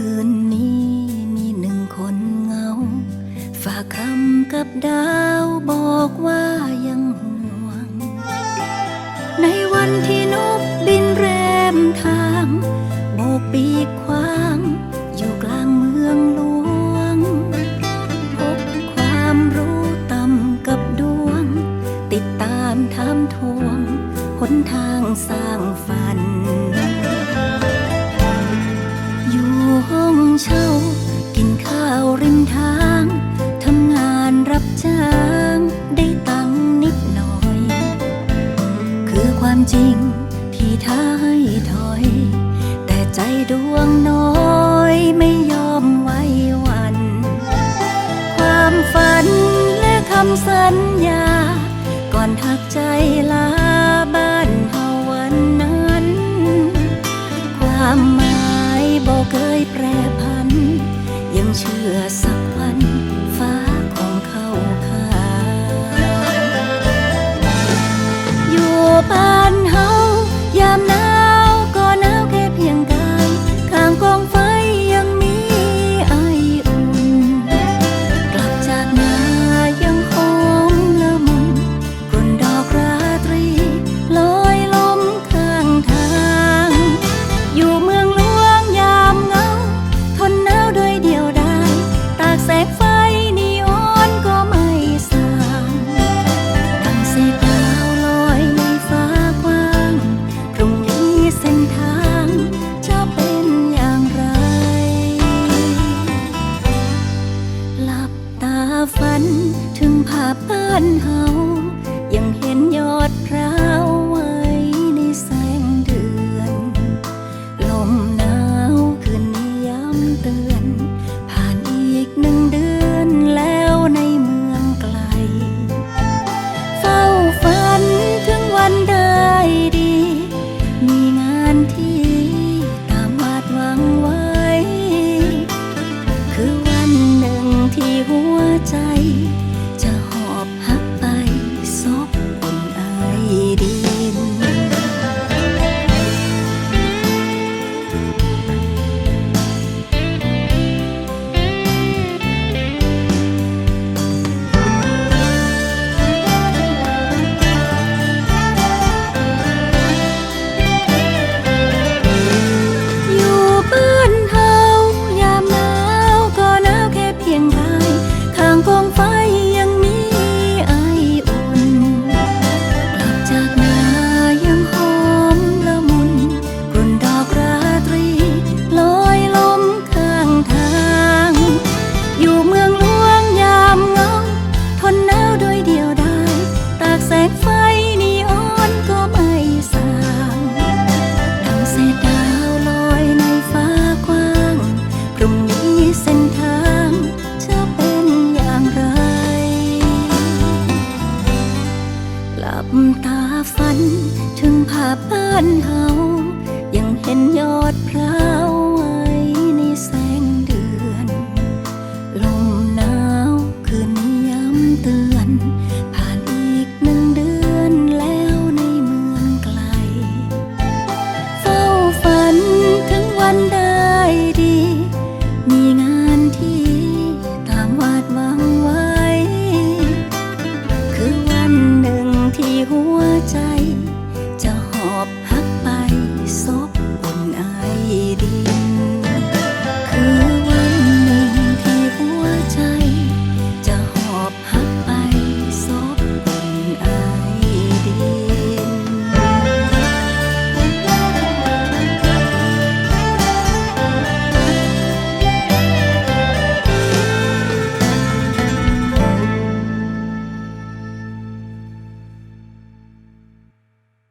คืนนี้มีหนึ่งคนเงา ฝากคำกับดาวบอกว่ายังห่วง ในวันที่นกบินแรมทางโบกปีก ฝันถึงภาพบ้านเฮายังเห็นยอดพร้าวไว้ในแสงเดือน ลมหนาวขึ้นย้ำเตือน ผ่านอีกหนึ่งเดือนแล้วในเมืองไกล เฝ้าฝันถึงวันได้ดี มีงานที่ตามวาดหวังไว้ คือ หัวใจ ฝัน ถึงภาพบ้านเฮายังเห็นยอดพร้าวไว้ในแสงเดือน ลมหนาวคืนย้ำเตือน ผ่านอีกหนึ่งเดือนแล้วในเมืองไกล เฝ้าฝันถึงวันได้ดี มีงานที่ตามวาดไว้